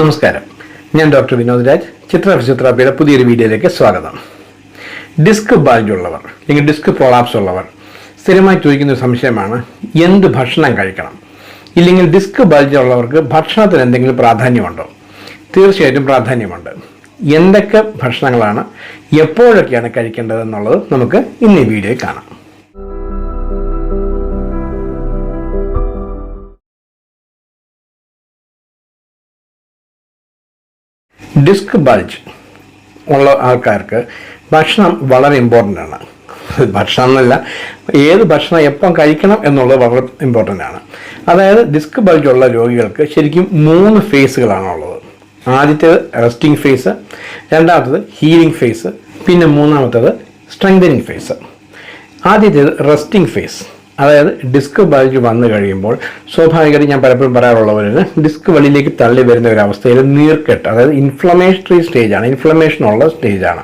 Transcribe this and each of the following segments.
നമസ്കാരം. ഞാൻ ഡോക്ടർ വിനോദ് രാജ്. ചിത്ര ഫിസിയോതെറാപ്പിയുടെ പുതിയൊരു വീഡിയോയിലേക്ക് സ്വാഗതം. ഡിസ്ക് ബാൽജ് ഉള്ളവർ അല്ലെങ്കിൽ ഡിസ്ക് പ്രോളാപ്സ് ഉള്ളവർ സ്ഥിരമായി ചോദിക്കുന്ന ഒരു സംശയമാണ് എന്ത് ഭക്ഷണം കഴിക്കണം? ഇല്ലെങ്കിൽ ഡിസ്ക് ബാൽജ് ഉള്ളവർക്ക് ഭക്ഷണത്തിന് എന്തെങ്കിലും പ്രാധാന്യമുണ്ടോ? തീർച്ചയായിട്ടും പ്രാധാന്യമുണ്ട്. എന്തൊക്കെ ഭക്ഷണങ്ങളാണ് എപ്പോഴൊക്കെയാണ് കഴിക്കേണ്ടത് എന്നുള്ളത് നമുക്ക് ഇന്ന് ഈ വീഡിയോയിൽ കാണാം. ഡിസ്ക് ബൾജ് ഉള്ള ആൾക്കാർക്ക് ഭക്ഷണം വളരെ ഇമ്പോർട്ടന്റ് ആണ്. ഭക്ഷണം എന്നല്ല ഏത് ഭക്ഷണം എപ്പം കഴിക്കണം എന്നുള്ളത് വളരെ ഇമ്പോർട്ടന്റ് ആണ്. അതായത് ഡിസ്ക് ബൾജ് ഉള്ള രോഗികൾക്ക് ശരിക്കും മൂന്ന് ഫേസുകളാണുള്ളത് ആദ്യത്തേത് റെസ്റ്റിംഗ് ഫേസ് രണ്ടാമത്തത് ഹീലിംഗ് ഫേസ് പിന്നെ മൂന്നാമത്തേത് സ്ട്രെങ്തനിങ് ഫേസ് ആദ്യത്തേത് റെസ്റ്റിംഗ് ഫേസ് അതായത് ഡിസ്ക് ബാധിച്ച് വന്നു കഴിയുമ്പോൾ സ്വാഭാവികമായിട്ട് ഞാൻ പലപ്പോഴും പറയാറുള്ളവര് ഡിസ്ക് വെളിയിലേക്ക് തള്ളി വരുന്ന ഒരു അവസ്ഥയിൽ നീർക്കെട്ട് അതായത് ഇൻഫ്ലമേഷണറി സ്റ്റേജാണ് ഇൻഫ്ലമേഷൻ ഉള്ള സ്റ്റേജാണ്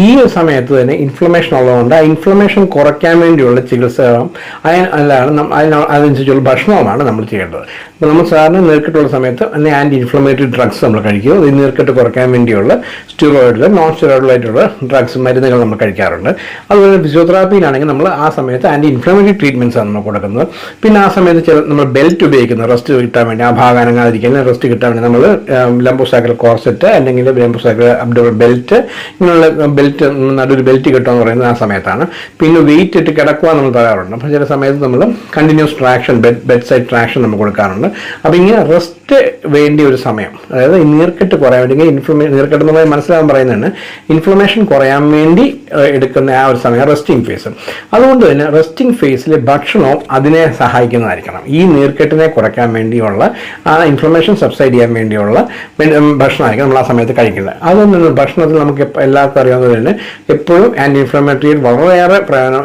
ഈ ഒരു സമയത്ത് തന്നെ ഇൻഫ്ലമേഷൻ ഉള്ളതുകൊണ്ട് ആ ഇൻഫ്ലമേഷൻ കുറയ്ക്കാൻ വേണ്ടിയുള്ള ചികിത്സകളും അതിന് അല്ലാണ് നം- അതിന് അതനുസരിച്ചുള്ള ഭക്ഷണവുമാണ് നമ്മൾ ചെയ്യേണ്ടത്. അപ്പോൾ നമ്മൾ സാധാരണ നീർക്കെട്ടുള്ള സമയത്ത് തന്നെ ആന്റി ഇൻഫ്ലമേറ്ററി ഡ്രഗ്സ് നമ്മൾ കഴിക്കും ഈ നീർക്കെട്ട് കുറയ്ക്കാൻ വേണ്ടിയുള്ള സ്റ്റിറോയിഡിൽ നോൺ സ്റ്റിറോയിഡുകളായിട്ടുള്ള ഡ്രഗ്സ് മരുന്നുകൾ നമ്മൾ കഴിക്കാറുണ്ട്. അതുപോലെ ഫിസിയോതെറാപ്പിയിലാണെങ്കിൽ നമ്മൾ ആ സമയത്ത് ആന്റി ഇൻഫ്ലമേറ്ററി ട്രീറ്റ്മെന്റ്സ് ആണ് നമ്മൾ കൊടുക്കുന്നത്. പിന്നെ ആ സമയത്ത് ചില നമ്മൾ ബെൽറ്റ് ഉപയോഗിക്കുന്നത് റെസ്റ്റ് കിട്ടാൻ വേണ്ടി ആ ഭാഗം അനങ്ങാതിരിക്കാൻ റെസ്റ്റ് കിട്ടാൻ വേണ്ടി നമ്മൾ ലംബോസാക്കൽ കോർസെറ്റ് അല്ലെങ്കിൽ ലംബോസാക്കൽ അബ്ഡോമൽ ബെൽറ്റ് ഇങ്ങനെയുള്ള ബെൽറ്റ് നല്ലൊരു ബെൽറ്റ് കിട്ടുക എന്ന് പറയുന്നത് ആ സമയത്താണ്. പിന്നെ വെയിറ്റ് ഇട്ട് കിടക്കുക നമ്മൾ പറയാറുണ്ട് അപ്പോൾ ചില സമയത്ത് നമ്മൾ continuous traction bed bed side traction നമ്മൾ കൊടുക്കാറുണ്ട്. അപ്പോൾ ഇങ്ങനെ റെസ്റ്റ് വേണ്ടി ഒരു സമയം അതായത് നീർക്കെട്ട് കുറയാൻ വേണ്ടി ഇൻഫ്ലമേ നീർക്കെട്ട് എന്ന് പറയുന്നത് മനസ്സിലാകാൻ പറയുന്നതാണ്. ഇൻഫ്ലമേഷൻ കുറയാൻ വേണ്ടി എടുക്കുന്ന ആ ഒരു സമയം റെസ്റ്റിംഗ് ഫേസ് അതുകൊണ്ട് തന്നെ റെസ്റ്റിംഗ് ഫേസിൽ ഭക്ഷണവും അതിനെ സഹായിക്കുന്നതായിരിക്കണം. ഈ നീർക്കെട്ടിനെ കുറയ്ക്കാൻ വേണ്ടിയുള്ള ആ ഇൻഫ്ലമേഷൻ സബ്സൈഡ് ചെയ്യാൻ വേണ്ടിയുള്ള ഭക്ഷണമായിരിക്കും നമ്മൾ ആ സമയത്ത് കഴിക്കുന്നത് അതുകൊണ്ട് തന്നെ ഭക്ഷണത്തിൽ നമുക്ക് എല്ലാവർക്കും അറിയാവുന്നത് തന്നെ എപ്പോഴും ആന്റി ഇൻഫ്ലമേറ്ററിയിൽ വളരെയേറെ പ്രയോജനം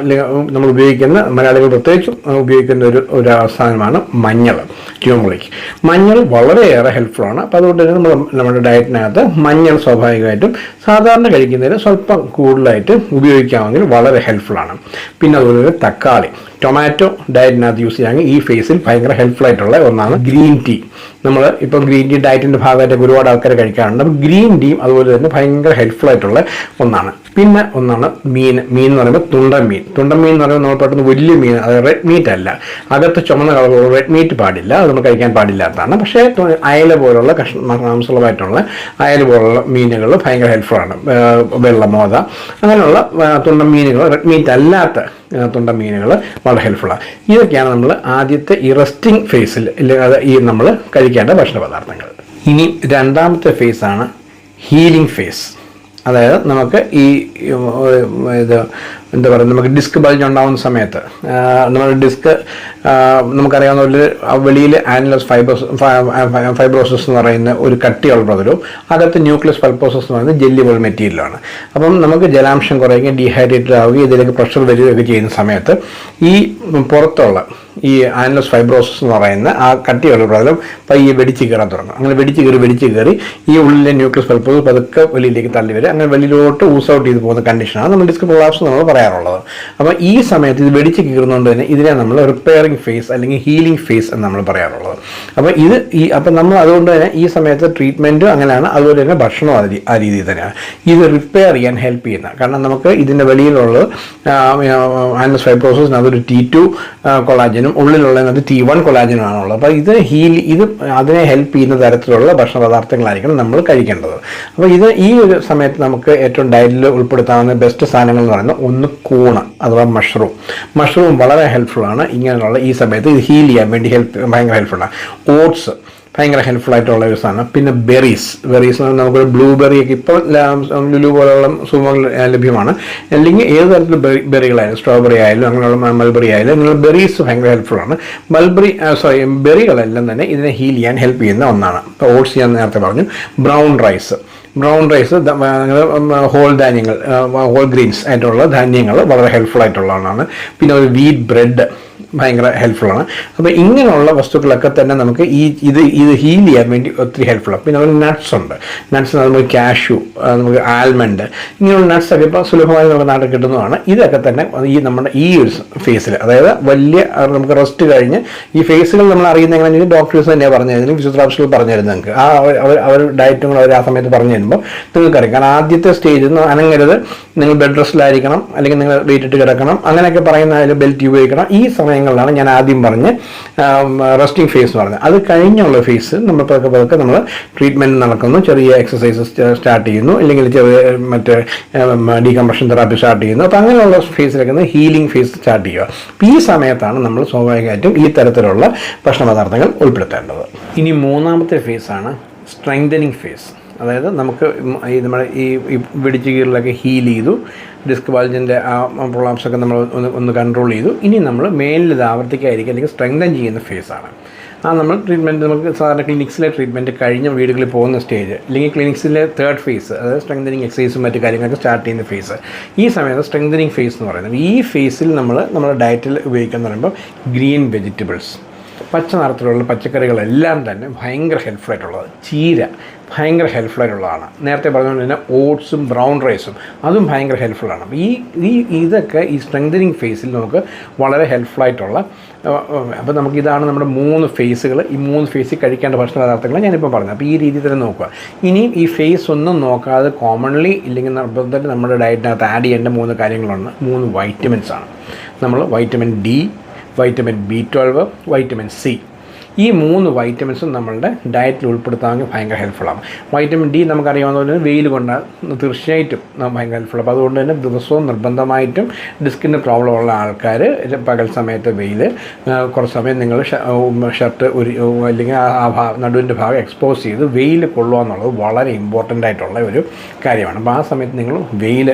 നമ്മൾ ഉപയോഗിക്കുന്ന മലയാളികൾ പ്രത്യേകിച്ചും ഉപയോഗിക്കുന്ന ഒരു ഒരു അവസാനമാണ് മഞ്ഞൾ ട്യൂമറിക് മഞ്ഞൾ വളരെയേറെ ഹെൽപ്ഫുള്ളാണ് അപ്പോൾ അതുകൊണ്ട് തന്നെ നമ്മൾ നമ്മുടെ ഡയറ്റിനകത്ത് മഞ്ഞൾ സ്വാഭാവികമായിട്ടും സാധാരണ കഴിക്കുന്നതിന് സ്വല്പം കൂടുതലായിട്ട് ഉപയോഗിക്കാമെങ്കിൽ വളരെ ഹെൽപ്ഫുള്ളാണ് പിന്നെ അതുപോലെ തന്നെ തക്കാളി. ടൊമാറ്റോ ഡയറ്റിനകത്ത് യൂസ് ചെയ്യാമെങ്കിൽ ഈ ഫേസിൽ ഭയങ്കര ഹെൽപ്ഫുൾ ആയിട്ടുള്ള ഒന്നാണ് ഗ്രീൻ ടീ നമ്മൾ ഇപ്പം ഗ്രീൻ ടീ ഡയറ്റിന്റെ ഭാഗമായിട്ട് ഒരുപാട് ആൾക്കാർ കഴിക്കാറുണ്ട്. അപ്പം ഗ്രീൻ ടീം അതുപോലെ തന്നെ ഭയങ്കര ഹെൽപ്ഫുൾ ആയിട്ടുള്ള ഒന്നാണ്. പിന്നെ ഒന്നാണ് മീൻ. മീൻ എന്ന് പറയുമ്പോൾ തുണ്ടൻ മീൻ. തുണ്ടൻ മീൻ എന്ന് പറയുമ്പോൾ നമ്മൾ പെട്ടെന്ന് വലിയ മീൻ അത് റെഡ് മീറ്റ് അല്ല. അകത്ത് ചുമന്ന കളറുള്ള റെഡ് മീറ്റ് പാടില്ല. അത് നമ്മൾ കഴിക്കാൻ പാടില്ലാത്തതാണ്. പക്ഷേ അയല പോലുള്ള കഷ്ണ മാംസളമായിട്ടുള്ള അയല പോലുള്ള മീനുകൾ ഭയങ്കര ഹെൽപ്ഫുള്ളാണ് വെള്ളമോത അങ്ങനെയുള്ള തുണ്ടൻ മീനുകൾ റെഡ് മീറ്റ് അല്ലാത്ത ഏർ തുണ്ടൻ മീനുകൾ വളരെ ഹെൽപ്ഫുള്ളാണ് ഇതൊക്കെയാണ് നമ്മൾ ആദ്യത്തെ ഈ റെസ്റ്റിംഗ് ഫേസിൽ അല്ലെങ്കിൽ ഈ നമ്മൾ കഴിക്കേണ്ട ഭക്ഷണ പദാർത്ഥങ്ങൾ ഇനി രണ്ടാമത്തെ ഫേസാണ് ഹീലിംഗ് ഫേസ് അതായത് നമുക്ക് ഈ ഇത് എന്താ പറയുക നമുക്ക് ഡിസ്ക് ബൾജ് ഉണ്ടാകുന്ന സമയത്ത് നമ്മൾ ഡിസ്ക് നമുക്കറിയാവുന്ന ഒരു വെളിയിൽ ആനുലസ് ഫൈബ്രോസ് ഫൈബ്രോസസ് എന്ന് പറയുന്ന ഒരു കട്ടിയുള്ള പ്രതലവും അകത്ത് ന്യൂക്ലിയസ് പൾപ്പോസസ് എന്ന് പറയുന്നത് ജെല്ലി പോലെ മെറ്റീരിയലാണ് അപ്പം നമുക്ക് ജലാംശം കുറയുകയും ഡീഹൈഡ്രേറ്റഡ് ആവുകയും ഇതിലേക്ക് പ്രഷർ വരികയൊക്കെ ചെയ്യുന്ന സമയത്ത് ഈ പുറത്തുള്ള ഈ ആനലസ് ഫൈബ്രോസിസ് എന്ന് പറയുന്ന ആ കട്ടിയുള്ള പ്രതലം പയ്യെ വെടിച്ച് കയറാൻ തുടങ്ങും. അങ്ങനെ വെടിച്ച് കയറി വെടിച്ച് കയറി ഈ ഉള്ളിലെ ന്യൂക്ലിയസ് പൾപ്പോസ് പതുക്കെ വെളിയിലേക്ക് തള്ളി വരും. അങ്ങനെ വെളിയിലോട്ട് ഊസ് ഔട്ട് ചെയ്ത് പോകുന്ന കണ്ടീഷനാണ് നമ്മൾ ഡിസ്ക് പ്രൊളാപ്സ് നമ്മൾ പറയാറുള്ളത്. അപ്പോൾ ഈ സമയത്ത് ഇത് വെടിച്ച് കീറുന്നതുകൊണ്ട് തന്നെ ഇതിനെ നമ്മൾ റിപ്പയറിംഗ് ഫേസ് അല്ലെങ്കിൽ ഹീലിംഗ് ഫേസ് എന്ന് നമ്മൾ പറയാറുള്ളത്. അപ്പോൾ ഇത് ഈ അപ്പം നമ്മൾ അതുകൊണ്ട് തന്നെ ഈ സമയത്ത് ട്രീറ്റ്മെന്റും അങ്ങനെയാണ് അതുപോലെ തന്നെ ഭക്ഷണവും രീ- ആ രീതിയിൽ തന്നെയാണ്. ഇത് റിപ്പയർ ചെയ്യാൻ ഹെൽപ്പ് ചെയ്യുന്ന കാരണം നമുക്ക് ഇതിന്റെ വെളിയിലുള്ളത് ആനസ് ഫൈബ്രോസിന് അതൊരു ടി ടു കൊളാജനും ഉള്ളിലുള്ളത് ടി വൺ കൊളാജനും ആണുള്ളത് അപ്പോൾ ഇത് ഹീൽ ഇത് അതിനെ ഹെൽപ്പ് ചെയ്യുന്ന തരത്തിലുള്ള ഭക്ഷണ പദാർത്ഥങ്ങളായിരിക്കണം നമ്മൾ കഴിക്കേണ്ടത്. അപ്പോൾ ഇത് ഈ ഒരു സമയത്ത് നമുക്ക് ഏറ്റവും ഡയറ്റിൽ ഉൾപ്പെടുത്താവുന്ന ബെസ്റ്റ് സാധനങ്ങൾ എന്ന് പറയുന്നത് ഒന്ന് കൂണ് അഥവാ മഷ്റൂം മഷ്റൂം വളരെ ഹെൽപ്ഫുള്ളാണ് ഇങ്ങനെയുള്ള ഈ സമയത്ത് ഇത് ഹീൽ ചെയ്യാൻ വേണ്ടി ഹെൽപ്പ് ഭയങ്കര ഹെൽപ്ഫുള്ളാണ് ഓട്സ് ഭയങ്കര ഹെൽപ്ഫുൾ ആയിട്ടുള്ള ഒരു സാധനം. പിന്നെ ബെറീസ് ബെറീസ് നമുക്ക് ബ്ലൂബെറി ഒക്കെ ഇപ്പോൾ ലുലു പോലുള്ള സൂമകൾ ലഭ്യമാണ്. അല്ലെങ്കിൽ ഏത് തരത്തിലുള്ള ബെറി ബെറികളായാലും സ്ട്രോബെറി ആയാലും അങ്ങനെയുള്ള മൽബറി ആയാലും അങ്ങനെയുള്ള ബെറീസ് ഭയങ്കര ഹെൽപ്ഫുൾ ആണ്. മൽബറി സോറി ബെറികളെല്ലാം തന്നെ ഇതിനെ ഹീൽ ചെയ്യാൻ ഹെൽപ്പ് ചെയ്യുന്ന ഒന്നാണ്. ഇപ്പോൾ ഓട്സ് ഞാൻ നേരത്തെ പറഞ്ഞു. Brown rice brown rice whole ധാന്യങ്ങൾ ഹോൾ ഗ്രീൻസ് ആയിട്ടുള്ള ധാന്യങ്ങൾ വളരെ ഹെൽപ്ഫുൾ ആയിട്ടുള്ള ഒന്നാണ്. പിന്നെ ഒരു വീറ്റ് ബ്രെഡ് ഭയങ്കര ഹെൽപ്ഫുള്ളാണ് അപ്പോൾ ഇങ്ങനെയുള്ള വസ്തുക്കളൊക്കെ തന്നെ നമുക്ക് ഈ ഇത് ഇത് ഹീൽ ചെയ്യാൻ വേണ്ടി ഒത്തിരി ഹെൽപ്ഫുള്ളാണ് പിന്നെ അതുപോലെ നട്ട്സ് ഉണ്ട്. നട്ട്സ് നമുക്ക് കാഷ്യൂ നമുക്ക് ആൽമണ്ട് ഇങ്ങനെയുള്ള നട്ട്സ് ഒക്കെ ഇപ്പോൾ സുലഭമായി നമ്മുടെ നാട്ടിൽ കിട്ടുന്നതാണ്. ഇതൊക്കെ തന്നെ ഈ നമ്മുടെ ഈ ഒരു ഫേസിൽ അതായത് വലിയ നമുക്ക് റെസ്റ്റ് കഴിഞ്ഞ് ഈ ഫേസുകൾ നമ്മൾ അറിയുന്ന എങ്ങനെയാണെങ്കിൽ ഡോക്ടേഴ്സ് തന്നെ പറഞ്ഞു തരുന്നത്. ഫിസിയോതെറാപ്പിസ്റ്റുകൾ പറഞ്ഞു തരുന്നത് നിങ്ങൾക്ക് ആ അവർ അവർ- ഡയറ്റും അവർ ആ സമയത്ത് പറഞ്ഞു തരുമ്പോൾ നിങ്ങൾക്കറിയാം. കാരണം ആദ്യത്തെ സ്റ്റേജിൽ നിന്ന് അനങ്ങരുത്. നിങ്ങൾ ബെഡ് റെസ്റ്റിലായിരിക്കണം അല്ലെങ്കിൽ നിങ്ങൾ വെയിറ്റ് ഇട്ട് കിടക്കണം. അങ്ങനെയൊക്കെ പറയുന്ന ബെൽറ്റ് ഉപയോഗിക്കണം. ഈ സമയങ്ങളിലാണ് ഞാൻ ആദ്യം പറഞ്ഞ് റെസ്റ്റിംഗ് ഫേസ് എന്ന് പറഞ്ഞത്. അത് കഴിഞ്ഞുള്ള ഫേസ് നമ്മൾ പതുക്കെ പതുക്കെ നമ്മൾ ട്രീറ്റ്മെന്റ് നടക്കുന്നു. ചെറിയ എക്സസൈസ് സ്റ്റാർട്ട് ചെയ്യുന്നു. അല്ലെങ്കിൽ ചെറിയ മറ്റേ ഡീകംപ്രഷൻ തെറാപ്പി സ്റ്റാർട്ട് ചെയ്യുന്നു. അപ്പോൾ അങ്ങനെയുള്ള ഫേസിലേക്ക് ഹീലിംഗ് ഫേസ് സ്റ്റാർട്ട് ചെയ്യുക. അപ്പോൾ ഈ സമയത്താണ് നമ്മൾ സ്വാഭാവികമായിട്ടും ഈ തരത്തിലുള്ള ഭക്ഷണ പദാർത്ഥങ്ങൾ ഉൾപ്പെടുത്തേണ്ടത്. ഇനി മൂന്നാമത്തെ ഫേസാണ് സ്ട്രെങ്തനിങ് ഫേസ് അതായത് നമുക്ക് ഈ നമ്മുടെ ഈ വെടിച്ച് കീറലൊക്കെ ഹീൽ ചെയ്തു. ഡിസ്ക് ബാൾജിന്റെ ആ പ്രോബ്ലംസൊക്കെ നമ്മൾ ഒന്ന് ഒന്ന് കൺട്രോൾ ചെയ്തു. ഇനി നമ്മൾ മേലിൽ ഇത് ആവർത്തിക്കായിരിക്കും അല്ലെങ്കിൽ സ്ട്രെങ്തൻ ചെയ്യുന്ന ഫേസാണ് ആ നമ്മൾ ട്രീറ്റ്മെന്റ് നമുക്ക് സാധാരണ ക്ലിനിക്സിലെ ട്രീറ്റ്മെന്റ് കഴിഞ്ഞ വീടുകളിൽ പോകുന്ന സ്റ്റേജ് അല്ലെങ്കിൽ ക്ലിനിക്സിലെ തേർഡ് ഫേസ് അതായത് സ്ട്രെങ്തനിങ് എക്സസൈസും മറ്റു കാര്യങ്ങളൊക്കെ സ്റ്റാർട്ട് ചെയ്യുന്ന ഫേസ് ഈ സമയത്ത് സ്ട്രെങ്തനിങ് ഫേസ് എന്ന് പറയുന്നത് ഈ ഫേസിൽ നമ്മൾ നമ്മുടെ ഡയറ്റിൽ ഉപയോഗിക്കുക എന്ന് പറയുമ്പോൾ ഗ്രീൻ വെജിറ്റബിൾസ് പച്ച നിറത്തിലുള്ള പച്ചക്കറികളെല്ലാം തന്നെ ഭയങ്കര ഹെൽപ്ഫുൾ ആയിട്ടുള്ളത്. ചീര ഭയങ്കര ഹെൽപ്ഫുൾ ആയിട്ടുള്ളതാണ്. നേരത്തെ പറഞ്ഞതുകൊണ്ട് തന്നെ ഓട്സും ബ്രൗൺ റൈസും അതും ഭയങ്കര ഹെൽപ്ഫുള്ളാണ് ഈ ഈ ഇതൊക്കെ ഈ സ്ട്രെങ്തനിങ് ഫേസിൽ നമുക്ക് വളരെ ഹെൽപ്ഫുള്ളായിട്ടുള്ള അപ്പോൾ നമുക്ക് ഇതാണ് നമ്മുടെ മൂന്ന് ഫേസുകൾ ഈ മൂന്ന് ഫേസിൽ കഴിക്കേണ്ട ഭക്ഷണ പദാർത്ഥങ്ങൾ ഞാനിപ്പോൾ പറഞ്ഞു അപ്പോൾ ഈ രീതിയിൽ തന്നെ നോക്കുക. ഇനിയും ഈ ഫേസ് ഒന്നും നോക്കാതെ കോമൺലി ഇല്ലെങ്കിൽ നമ്മുടെ ഡയറ്റിനകത്ത് ആഡ് ചെയ്യേണ്ട മൂന്ന് കാര്യങ്ങളാണ് മൂന്ന് വൈറ്റമിൻസ് ആണ്. നമ്മൾ vitamin D vitamin B twelve vitamin C. ഈ മൂന്ന് വൈറ്റമിൻസും നമ്മളുടെ ഡയറ്റിൽ ഉൾപ്പെടുത്താമെങ്കിൽ ഭയങ്കര ഹെൽപ്ഫുള്ളാണ് വൈറ്റമിൻ ഡി നമുക്കറിയാവുന്ന പോലെ വെയിൽ കൊണ്ട് തീർച്ചയായിട്ടും ഭയങ്കര ഹെൽപ്ഫുൾ അപ്പോൾ അതുകൊണ്ട് തന്നെ ദിവസവും നിർബന്ധമായിട്ടും ഡിസ്കിന്റെ പ്രോബ്ലം ഉള്ള ആൾക്കാർ പകൽ സമയത്ത് വെയിൽ കുറച്ച് സമയം നിങ്ങൾ ഷർട്ട് ഒരു അല്ലെങ്കിൽ ആ ഭാഗം നടുവിന്റെ ഭാഗം എക്സ്പോസ് ചെയ്ത് വെയിൽ കൊള്ളുക എന്നുള്ളത് വളരെ ഇമ്പോർട്ടന്റ് ആയിട്ടുള്ള ഒരു കാര്യമാണ്. അപ്പോൾ ആ സമയത്ത് നിങ്ങൾ വെയിൽ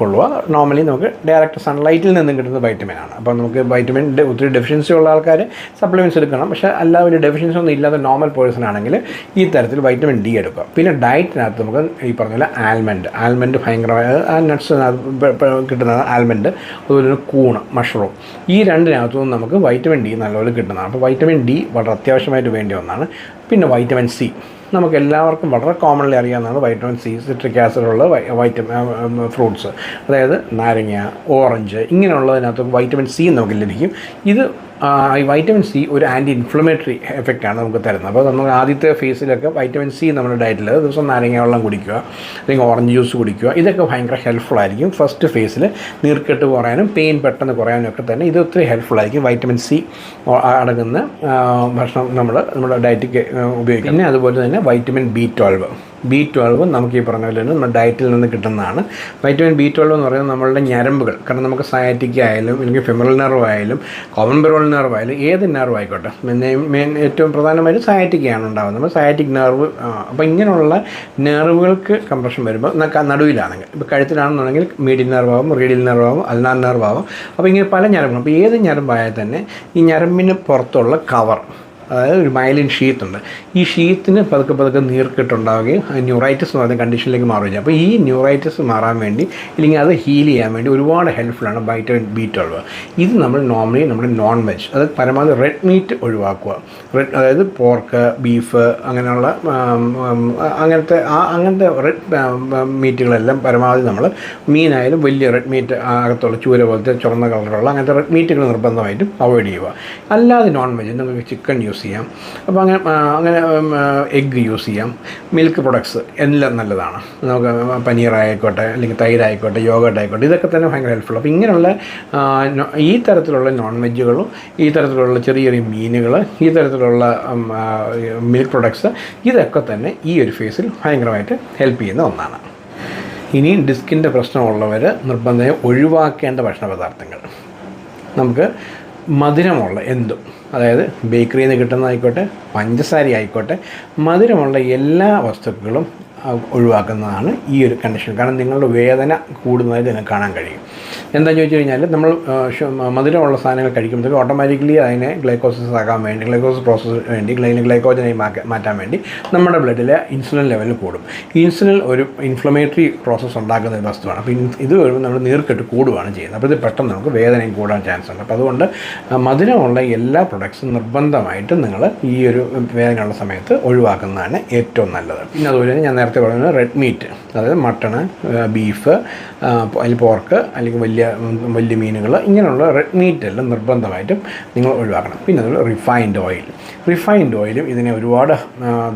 കൊള്ളുക. നോർമലി നമുക്ക് ഡയറക്റ്റ് സൺലൈറ്റിൽ നിന്നും കിട്ടുന്ന വൈറ്റമിനാണ് അപ്പോൾ നമുക്ക് വൈറ്റമിൻ ഒത്തിരി ഡെഫിഷ്യൻസി ഉള്ള ആൾക്കാർ സപ്ലിമെന്റ്സ് എടുക്കണം. പക്ഷേ അല്ല വലിയ ഡെഫിഷ്യൻസി ഒന്നും ഇല്ലാത്ത നോർമൽ പേഴ്സൺ ആണെങ്കിൽ ഈ തരത്തിൽ വൈറ്റമിൻ ഡി എടുക്കുക പിന്നെ ഡയറ്റിനകത്ത് നമുക്ക് ഈ പറഞ്ഞ ആൽമണ്ട് ആൽമണ്ട് ഭയങ്കരമായ ആ നട്ട്സ് കിട്ടുന്നത് ആൽമണ്ട് അതുപോലെ തന്നെ കൂണ് മഷ്റൂം ഈ രണ്ടിനകത്തുനിന്ന് നമുക്ക് വൈറ്റമിൻ ഡി നല്ലപോലെ കിട്ടുന്നതാണ്. അപ്പോൾ വൈറ്റമിൻ ഡി വളരെ അത്യാവശ്യമായിട്ട് വേണ്ടി ഒന്നാണ്. പിന്നെ വൈറ്റമിൻ സി നമുക്ക് എല്ലാവർക്കും വളരെ കോമൺലി അറിയാവുന്നതാണ് വൈറ്റമിൻ സി സിട്രിക് ആസിഡുള്ള വൈറ്റമിൻ ഫ്രൂട്ട്സ് അതായത് നാരങ്ങ ഓറഞ്ച് ഇങ്ങനെയുള്ളതിനകത്ത് വൈറ്റമിൻ സി നമുക്ക് ലഭിക്കും. ഇത് ഈ വൈറ്റമിൻ സി ഒരു ആന്റി ഇൻഫ്ലമേറ്ററി എഫക്റ്റാണ് നമുക്ക് തരുന്നത്. അപ്പോൾ നമ്മൾ ആദ്യത്തെ ഫേസിലൊക്കെ വൈറ്റമിൻ സി നമ്മുടെ ഡയറ്റിൽ ദിവസം നാരങ്ങ വെള്ളം കുടിക്കുക അല്ലെങ്കിൽ ഓറഞ്ച് ജ്യൂസ് കുടിക്കുക ഇതൊക്കെ ഭയങ്കര ഹെൽപ്ഫുൾ ആയിരിക്കും. ഫസ്റ്റ് ഫേസിൽ നീർക്കെട്ട് കുറയാനും പെയിൻ പെട്ടെന്ന് കുറയാനും ഒക്കെ തന്നെ ഇത് ഒത്തിരി ഹെൽപ്ഫുൾ ആയിരിക്കും. വൈറ്റമിൻ സി അടങ്ങുന്ന ഭക്ഷണം നമ്മൾ നമ്മുടെ ഡയറ്റിക്ക് ഉപയോഗിക്കും പിന്നെ അതുപോലെ തന്നെ വൈറ്റമിൻ ബി ട്വൽവ് ബി ട്വൽവും നമുക്ക് ഈ പറഞ്ഞ പോലെ തന്നെ നമ്മുടെ ഡയറ്റിൽ നിന്ന് കിട്ടുന്നതാണ്. വൈറ്റമിൻ ബി ട്വൽവ് എന്ന് പറയുന്നത് നമ്മളുടെ ഞരമ്പുകൾ. കാരണം നമുക്ക് സയാറ്റിക് ആയാലും അല്ലെങ്കിൽ ഫെമറൽ നെർവ് ആയാലും കോമൺ ബെറോൾ നെർവ് ആയാലും ഏത് നെർവ് ആയിക്കോട്ടെ. മെയിൻ ഏറ്റവും പ്രധാനമായിട്ട് സയാറ്റിക്കാണ് ഉണ്ടാകുന്നത് നമ്മൾ സയാറ്റിക് നെർവ് അപ്പോൾ ഇങ്ങനെയുള്ള നെർവുകൾക്ക് കംപ്രഷൻ വരുമ്പോൾ നടുവിലാണെങ്കിൽ ഇപ്പോൾ കഴുത്തിലാണെന്നുണ്ടെങ്കിൽ മീഡിയൽ നെർവ് ആവും റീഡിയൽ നെർവ് ആവും അൽനാർ നെർവ് ആവും. അപ്പോൾ ഇങ്ങനെ പല ഞരമ്പുകളും. അപ്പോൾ ഏത് ഞരമ്പായാൽ തന്നെ ഈ ഞരമ്പിന് പുറത്തുള്ള കവർ അതായത് ഒരു മൈലിൻ ഷീത്ത് ഉണ്ട്. ഈ ഷീത്തിന് പതുക്കെ പതുക്കെ നീർക്കെട്ടുണ്ടാവുകയും ന്യൂറൈറ്റിസ് എന്ന് പറയുന്ന കണ്ടീഷനിലേക്ക് മാറുകയും അപ്പോൾ ഈ ന്യൂറൈറ്റിസ് മാറാൻ വേണ്ടി ഇല്ലെങ്കിൽ അത് ഹീൽ ചെയ്യാൻ വേണ്ടി ഒരുപാട് ഹെൽപ്ഫുള്ളാണ് വൈറ്റമിൻ ബി ട്വൽവ് ഇത് നമ്മൾ നോർമലി നമ്മുടെ നോൺ വെജ് അതായത് പരമാവധി റെഡ് മീറ്റ് ഒഴിവാക്കുക. റെഡ് അതായത് പോർക്ക് ബീഫ് അങ്ങനെയുള്ള അങ്ങനത്തെ ആ അങ്ങനത്തെ റെഡ് മീറ്റുകളെല്ലാം പരമാവധി നമ്മൾ മീനായാലും വലിയ റെഡ് മീറ്റ് അകത്തുള്ള ചൂര പോലത്തെ ചുവന്ന കളറുള്ള അങ്ങനത്തെ റെഡ് മീറ്റുകൾ നിർബന്ധമായിട്ടും അവോയ്ഡ് ചെയ്യുക. അല്ലാതെ നോൺ വെജ് നമുക്ക് ചിക്കൻ യൂസ് ചെയ്യാം. അപ്പോൾ അങ്ങനെ അങ്ങനെ എഗ്ഗ് യൂസ് ചെയ്യാം. മിൽക്ക് പ്രൊഡക്ട്സ് എല്ലാം നല്ലതാണ്. നമുക്ക് പനീറായിക്കോട്ടെ അല്ലെങ്കിൽ തൈരായിക്കോട്ടെ യോഗട്ട് ആയിക്കോട്ടെ ഇതൊക്കെ തന്നെ ഭയങ്കര ഹെൽപ്ഫുൾ അപ്പോൾ ഇങ്ങനെയുള്ള ഈ തരത്തിലുള്ള നോൺ വെജുകളും ഈ തരത്തിലുള്ള ചെറിയ ചെറിയ മീനുകൾ ഈ തരത്തിലുള്ള മിൽക്ക് പ്രൊഡക്ട്സ് ഇതൊക്കെ തന്നെ ഈ ഒരു ഫേസിൽ ഭയങ്കരമായിട്ട് ഹെൽപ്പ് ചെയ്യുന്ന ഒന്നാണ്. ഇനി ഡിസ്കിന്റെ പ്രശ്നമുള്ളവർ നിർബന്ധമായും ഒഴിവാക്കേണ്ട ഭക്ഷണ പദാർത്ഥങ്ങൾ. നമുക്ക് മധുരമുള്ള എന്തും അതായത് ബേക്കറിയിൽ നിന്ന് കിട്ടുന്നതായിക്കോട്ടെ പഞ്ചസാര ആയിക്കോട്ടെ മധുരമുള്ള എല്ലാ വസ്തുക്കളും ഒഴിവാക്കുന്നതാണ് ഈ ഒരു കണ്ടീഷൻ കാരണം നിങ്ങളുടെ വേദന കൂടുന്നതായി നിങ്ങൾക്ക് കാണാൻ കഴിയും. എന്താണെന്ന് ചോദിച്ചു കഴിഞ്ഞാൽ നമ്മൾ മധുരമുള്ള സാധനങ്ങൾ കഴിക്കുമ്പോഴത്തേക്ക് ഓട്ടോമാറ്റിക്കലി അതിനെ ഗ്ലൈക്കോസിസ് ആക്കാൻ വേണ്ടി ഗ്ലൈക്കോസിസ് പ്രോസസ്സ് വേണ്ടി ഗ്ലൈന ഗ്ലൈക്കോജനായി മാറ്റാൻ വേണ്ടി നമ്മുടെ ബ്ലഡിലെ ഇൻസുലിൻ ലെവൽ കൂടും. ഇൻസുലിൻ ഒരു ഇൻഫ്ലമേറ്ററി പ്രോസസ്സ് ഉണ്ടാക്കുന്ന ഒരു വസ്തുവാണ്. അപ്പോൾ ഇത് വരുമ്പോൾ നമ്മൾ നീർക്കെട്ട് കൂടുകയാണ് ചെയ്യുന്നത്. അപ്പോൾ ഇത് പെട്ടെന്ന് നമുക്ക് വേദനയും കൂടാൻ ചാൻസ് ഉണ്ട്. അപ്പോൾ അതുകൊണ്ട് മധുരമുള്ള എല്ലാ പ്രൊഡക്ട്സും നിർബന്ധമായിട്ടും നിങ്ങൾ ഈ ഒരു വേദനയുള്ള സമയത്ത് ഒഴിവാക്കുന്നതാണ് ഏറ്റവും നല്ലത്. പിന്നെ അതുപോലെ തന്നെ ഞാൻ നേരത്തെ പറഞ്ഞത് റെഡ് മീറ്റ് അതായത് മട്ടണ് ബീഫ് അതിൽ പോർക്ക് അല്ലെങ്കിൽ വലിയ വലിയ മീനുകൾ ഇങ്ങനെയുള്ള റെഡ് മീറ്റ് എല്ലാം നിർബന്ധമായിട്ടും നിങ്ങൾ ഒഴിവാക്കണം. പിന്നെ അതുപോലെ റിഫൈൻഡ് ഓയിൽ. റിഫൈൻഡ് ഓയിലും ഇതിനെ ഒരുപാട്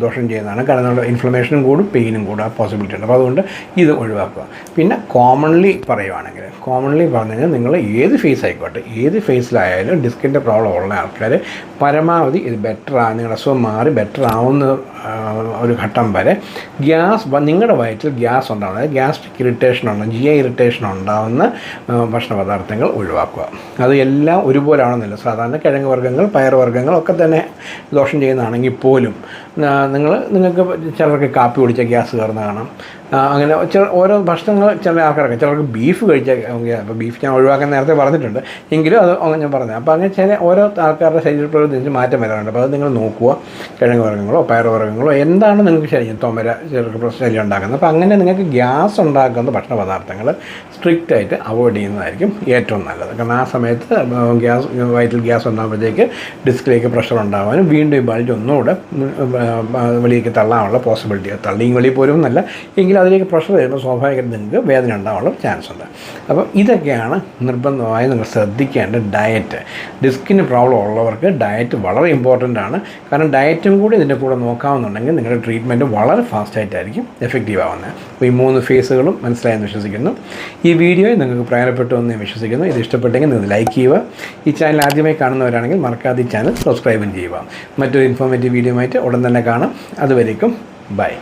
ദോഷം ചെയ്യുന്നതാണ്. കാരണം നമ്മുടെ ഇൻഫ്ലമേഷനും കൂടും പെയിനും കൂടും ആ പോസിബിലിറ്റി ഉണ്ട്. അപ്പോൾ അതുകൊണ്ട് ഇത് ഒഴിവാക്കുക. പിന്നെ കോമൺലി പറയുവാണെങ്കിൽ കോമൺലി പറഞ്ഞു കഴിഞ്ഞാൽ നിങ്ങൾ ഏത് ഫേസ് ആയിക്കോട്ടെ ഏത് ഫേസിലായാലും ഡിസ്കിന്റെ പ്രോബ്ലം ഉള്ള ആൾക്കാർ പരമാവധി ഇത് ബെറ്റർ ആ നിങ്ങളുടെ അസുഖം മാറി ബെറ്റർ ആവുന്ന ഒരു ഘട്ടം വരെ ഗ്യാസ് നിങ്ങളുടെ വയറ്റിൽ ഗ്യാസ് ഉണ്ടാവുന്നത് ഗ്യാസ്ട്രിക് ഇറിറ്റേഷൻ ഉണ്ടാകുന്ന ജി ഐ ഇറിറ്റേഷൻ ഉണ്ടാവുന്ന ഭക്ഷണ പദാർത്ഥങ്ങൾ ഒഴിവാക്കുക. അത് എല്ലാം ഒരുപോലെ ആണെന്നില്ല സാധാരണ കിഴങ്ങ് വർഗങ്ങൾ പയർ വർഗങ്ങൾ ഒക്കെ തന്നെ ദോഷം ചെയ്യുന്നതാണെങ്കിൽ പോലും നിങ്ങൾ നിങ്ങൾക്ക് ചിലർക്ക് കാപ്പി കുടിച്ച ഗ്യാസ് കയറുന്ന കാണാം. അങ്ങനെ ചില ഓരോ ഭക്ഷണങ്ങൾ ചില ആൾക്കാർക്ക് ചിലർക്ക് ബീഫ് കഴിച്ച അപ്പോൾ ബീഫ് ഞാൻ ഒഴിവാക്കാൻ നേരത്തെ പറഞ്ഞിട്ടുണ്ട്. എങ്കിലും അത് അങ്ങനെ ഞാൻ പറഞ്ഞത്. അപ്പോൾ അങ്ങനെ ചില ഓരോ ആൾക്കാരുടെ ശരീരപ്രകൃതി മാറ്റം വരാറുണ്ട്. അപ്പോൾ അത് നിങ്ങൾ നോക്കുക. കിഴങ്ങ് വർഗങ്ങളോ പയർ വർഗങ്ങളോ എന്താണ് നിങ്ങൾക്ക് ശരീരം തോമര ചിലർക്ക് ശരീരം ഉണ്ടാക്കുന്നത്? അപ്പോൾ അങ്ങനെ നിങ്ങൾക്ക് ഗ്യാസ് ഉണ്ടാക്കുന്ന ഭക്ഷണ പദാർത്ഥങ്ങൾ സ്ട്രിക്റ്റ് ആയിട്ട് അവോയ്ഡ് ചെയ്യുന്നതായിരിക്കും ഏറ്റവും നല്ലത്. കാരണം ആ സമയത്ത് ഗ്യാസ് വയറ്റിൽ ഗ്യാസ് ഉണ്ടാകുമ്പോഴത്തേക്ക് ഡിസ്കിലേക്ക് പ്രഷർ ഉണ്ടാകാനും വീണ്ടും ഈ ബൾജ് ഒന്നുകൂടെ വെളിയിലേക്ക് തള്ളാനുള്ള പോസിബിലിറ്റി തള്ളിയും വെളിയിൽ പോലും എന്നല്ല എങ്കിലും അതിലേക്ക് പ്രഷർ വരുമ്പോൾ സ്വാഭാവികമായിട്ട് നിങ്ങൾക്ക് വേദന ഉണ്ടാവാനുള്ള ചാൻസ് ഉണ്ട്. അപ്പം ഇതൊക്കെയാണ് നിർബന്ധമായി നിങ്ങൾ ശ്രദ്ധിക്കേണ്ട ഡയറ്റ് ഡിസ്കിന് പ്രോബ്ലം ഉള്ളവർക്ക് ഡയറ്റ് വളരെ ഇമ്പോർട്ടന്റ് ആണ്. കാരണം ഡയറ്റും കൂടി ഇതിന്റെ കൂടെ നോക്കാമെന്നുണ്ടെങ്കിൽ നിങ്ങളുടെ ട്രീറ്റ്മെന്റ് വളരെ ഫാസ്റ്റായിട്ടായിരിക്കും എഫക്റ്റീവ് ആവുന്നത്. അപ്പോൾ ഈ മൂന്ന് ഫേസുകളും മനസ്സിലായെന്ന് വിശ്വസിക്കുന്നു. ഈ വീഡിയോ നിങ്ങൾക്ക് പ്രയോജനപ്പെട്ടു എന്ന് വിശ്വസിക്കുന്നു. ഇത് ഇഷ്ടപ്പെട്ടെങ്കിൽ നിങ്ങൾ ലൈക്ക് ചെയ്യുക. ഈ ചാനൽ ആദ്യമായി കാണുന്നവരാണെങ്കിൽ മറക്കാതെ ഈ ചാനൽ സബ്സ്ക്രൈബും ചെയ്യുക. മറ്റൊരു ഇൻഫോർമേറ്റീവ് വീഡിയോ ആയിട്ട് ഉടൻ തന്നെ കാണാം. അതുവരേക്കും ബൈ